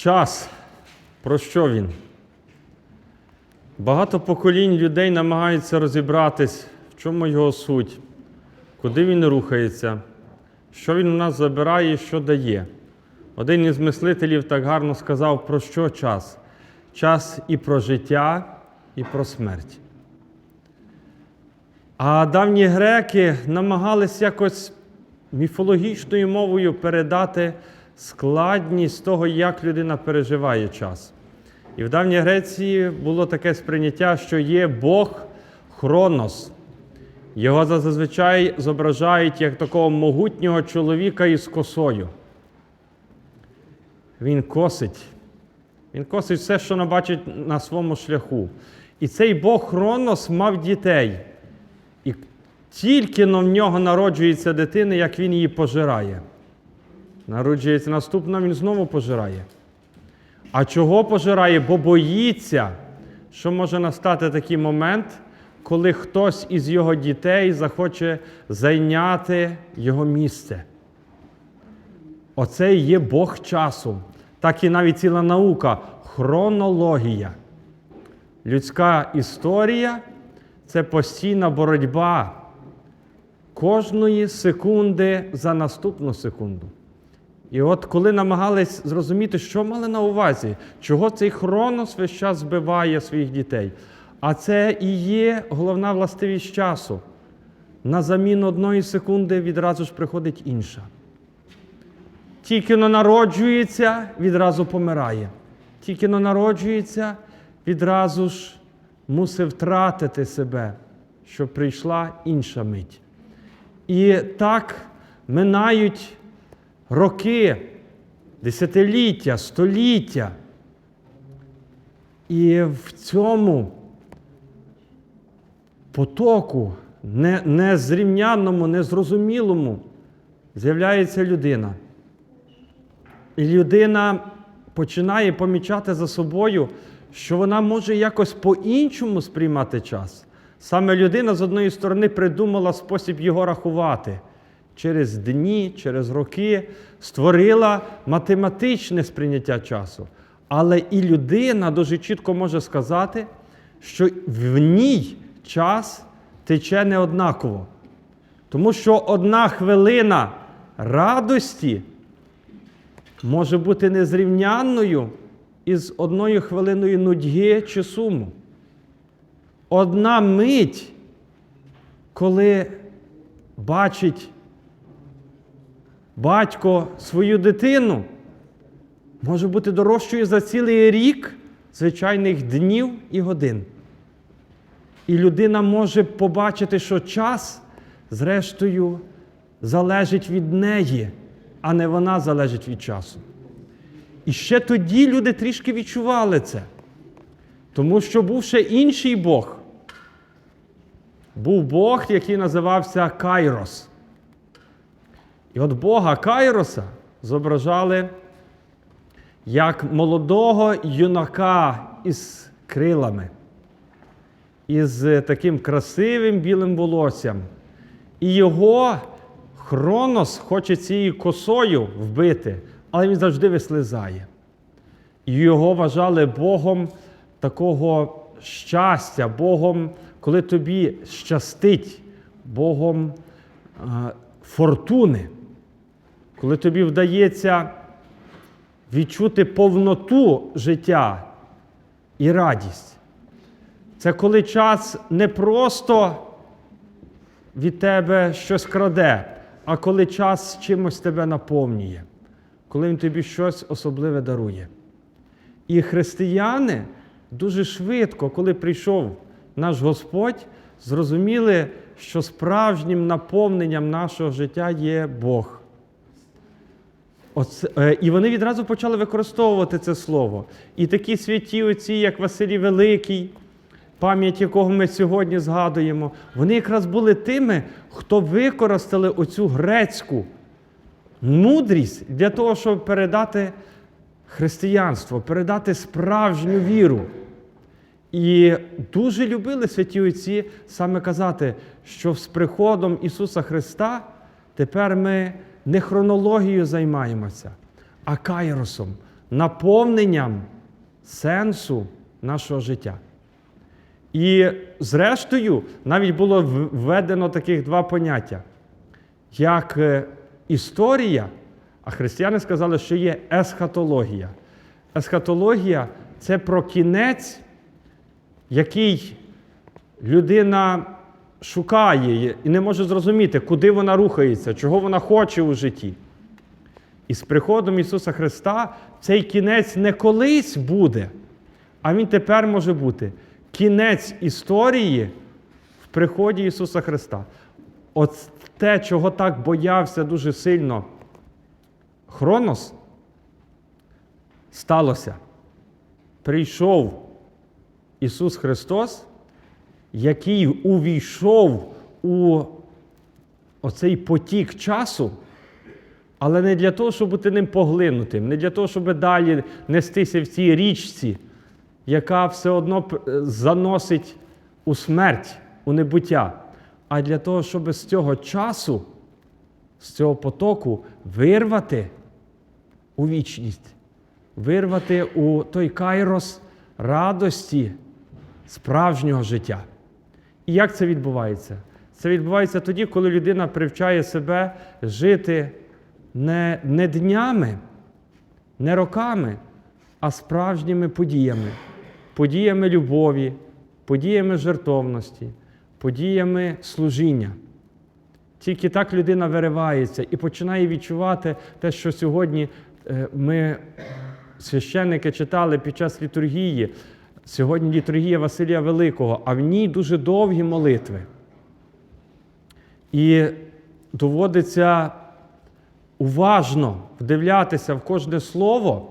Час. Про що він? Багато поколінь людей намагаються розібратись, в чому його суть, куди він рухається, що він у нас забирає і що дає. Один із мислителів так гарно сказав, про що час? Час і про життя, і про смерть. А давні греки намагались якось міфологічною мовою передати складність того, як людина переживає час. І в давній Греції було таке сприйняття, що є Бог Хронос. Його зазвичай зображають як такого могутнього чоловіка із косою. Він косить. Він косить все, що набачить на своєму шляху. І цей Бог Хронос мав дітей. І тільки но в нього народжується дитина, як він її пожирає. Народжується наступна, він знову пожирає. А чого пожирає? Бо боїться, що може настати такий момент, коли хтось із його дітей захоче зайняти його місце. Оце і є Бог часу. Так і навіть ціла наука хронологія. Людська історія це постійна боротьба кожної секунди за наступну секунду. І от коли намагались зрозуміти, що мали на увазі, чого цей хронос весь час збиває своїх дітей. А це і є головна властивість часу. На заміну одної секунди відразу ж приходить інша. Тільки но народжується, відразу помирає. Тільки но народжується, відразу ж мусив втратити себе, щоб прийшла інша мить. І так минають роки, десятиліття, століття. І в цьому потоку, не- незрівнянному, незрозумілому, з'являється людина. І людина починає помічати за собою, що вона може якось по-іншому сприймати час. Саме людина з одної сторони придумала спосіб його рахувати. Через дні, через роки створила математичне сприйняття часу. Але і людина дуже чітко може сказати, що в ній час тече неоднаково. Тому що одна хвилина радості може бути незрівнянною із одною хвилиною нудьги чи суму. Одна мить, коли бачить батько свою дитину, може бути дорожчою за цілий рік звичайних днів і годин. І людина може побачити, що час, зрештою, залежить від неї, а не вона залежить від часу. І ще тоді люди трішки відчували це. Тому що був ще інший Бог. Був Бог, який називався Кайрос. І от Бога Кайроса зображали як молодого юнака із крилами, із таким красивим білим волоссям. І його Хронос хоче цією косою вбити, але він завжди вислизає. І його вважали Богом такого щастя, Богом, коли тобі щастить, Богом е, фортуни, коли тобі вдається відчути повноту життя і радість. Це коли час не просто від тебе щось краде, а коли час чимось тебе наповнює, коли він тобі щось особливе дарує. І християни дуже швидко, коли прийшов наш Господь, зрозуміли, що справжнім наповненням нашого життя є Бог. Оце, і вони відразу почали використовувати це слово. І такі святі отці, як Василій Великий, пам'ять якого ми сьогодні згадуємо, вони якраз були тими, хто використали оцю грецьку мудрість для того, щоб передати християнство, передати справжню віру. І дуже любили святі отці саме казати, що з приходом Ісуса Христа тепер ми не хронологією займаємося, а кайросом, наповненням сенсу нашого життя. І зрештою, навіть було введено таких два поняття, як е, історія, а християни сказали, що є есхатологія. Есхатологія це про кінець, який людина шукає і не може зрозуміти, куди вона рухається, чого вона хоче у житті. І з приходом Ісуса Христа цей кінець не колись буде, а Він тепер може бути. Кінець історії в приході Ісуса Христа. От те, чого так боявся дуже сильно Хронос, сталося. Прийшов Ісус Христос, який увійшов у оцей потік часу, але не для того, щоб бути ним поглинутим, не для того, щоб далі нестися в цій річці, яка все одно е, заносить у смерть, у небуття, а для того, щоб з цього часу, з цього потоку вирвати у вічність, вирвати у той кайрос радості справжнього життя. І як це відбувається? Це відбувається тоді, коли людина привчає себе жити не, не днями, не роками, а справжніми подіями, подіями любові, подіями жертовності, подіями служіння. Тільки так людина виривається і починає відчувати те, що сьогодні е, ми, священники, читали під час літургії. Сьогодні літургія Василія Великого, а в ній дуже довгі молитви. І доводиться уважно вдивлятися в кожне слово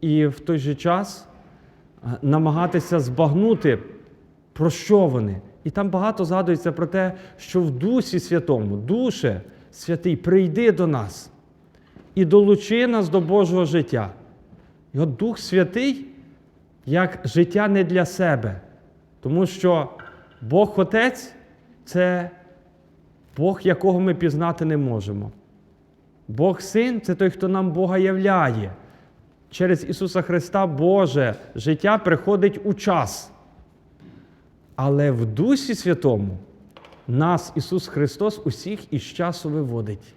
і в той же час е, намагатися збагнути, про що вони. І там багато згадується про те, що в Дусі Святому, Душе Святий, прийди до нас і долучи нас до Божого життя. І от Дух Святий як життя не для себе, тому що Бог Отець це Бог, якого ми пізнати не можемо. Бог Син це той, хто нам Бога являє. Через Ісуса Христа Боже життя приходить у час. Але в Дусі Святому нас Ісус Христос усіх із часу виводить,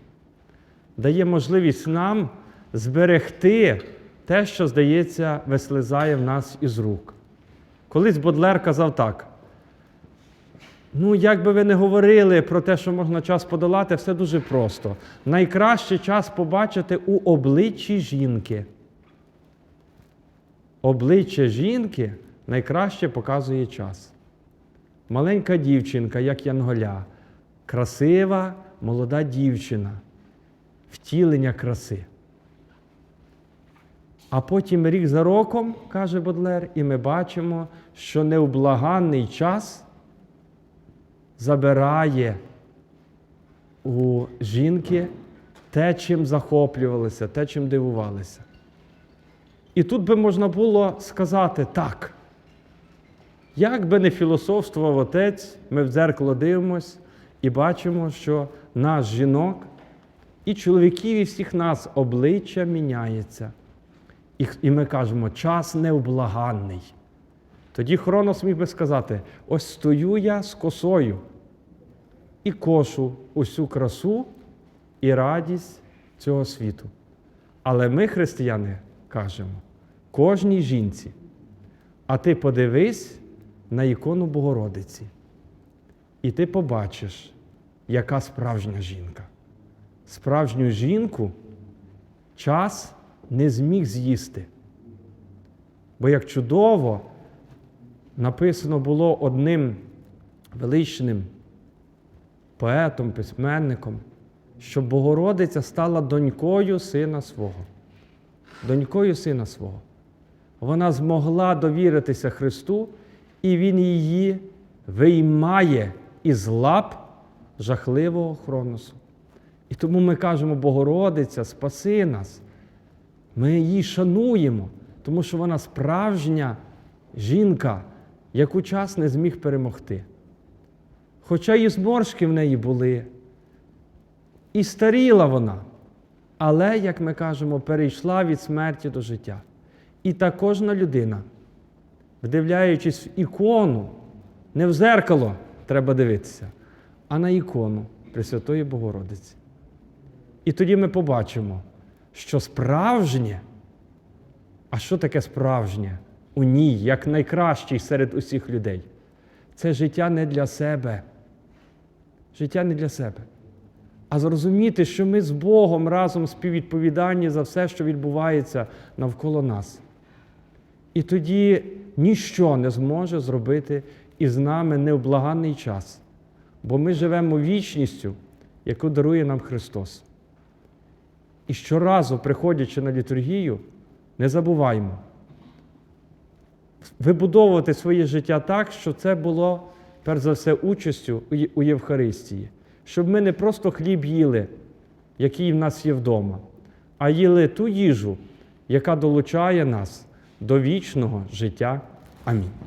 дає можливість нам зберегти те, що, здається, вислизає в нас із рук. Колись Бодлер казав так: ну, як би ви не говорили про те, що можна час подолати, все дуже просто. Найкращий час побачити у обличчі жінки. Обличчя жінки найкраще показує час. Маленька дівчинка, як Янголя, красива молода дівчина, втілення краси. А потім рік за роком, каже Бодлер, і ми бачимо, що невблаганний час забирає у жінки те, чим захоплювалися, те, чим дивувалися. І тут би можна було сказати так. Як би не філософствував отець, ми в дзеркало дивимось і бачимо, що наш жінок і чоловіків, і всіх нас обличчя міняється. І, і ми кажемо, час невблаганний. Тоді Хронос міг би сказати: ось стою я з косою і кошу усю красу і радість цього світу. Але ми, християни, кажемо кожній жінці, а ти подивись на ікону Богородиці, і ти побачиш, яка справжня жінка. Справжню жінку час не зміг з'їсти. Бо як чудово написано було одним величним поетом, письменником, що Богородиця стала донькою сина свого. Донькою сина свого. Вона змогла довіритися Христу, і Він її виймає із лап жахливого хроносу. І тому ми кажемо, Богородиця, спаси нас. Ми її шануємо, тому що вона справжня жінка, яку час не зміг перемогти. Хоча і зморшки в неї були, і старіла вона, але, як ми кажемо, перейшла від смерті до життя. І та кожна людина, вдивляючись в ікону, не в зеркало треба дивитися, а на ікону Пресвятої Богородиці. І тоді ми побачимо, що справжнє, а що таке справжнє у ній, як найкращий серед усіх людей? Це життя не для себе. Життя не для себе. А зрозуміти, що ми з Богом разом співвідповідальні за все, що відбувається навколо нас. І тоді ніщо не зможе зробити із нами невблаганний час, бо ми живемо вічністю, яку дарує нам Христос. І щоразу, приходячи на літургію, не забуваймо вибудовувати своє життя так, щоб це було, перш за все, участю у Євхаристії. Щоб ми не просто хліб їли, який в нас є вдома, а їли ту їжу, яка долучає нас до вічного життя. Амінь.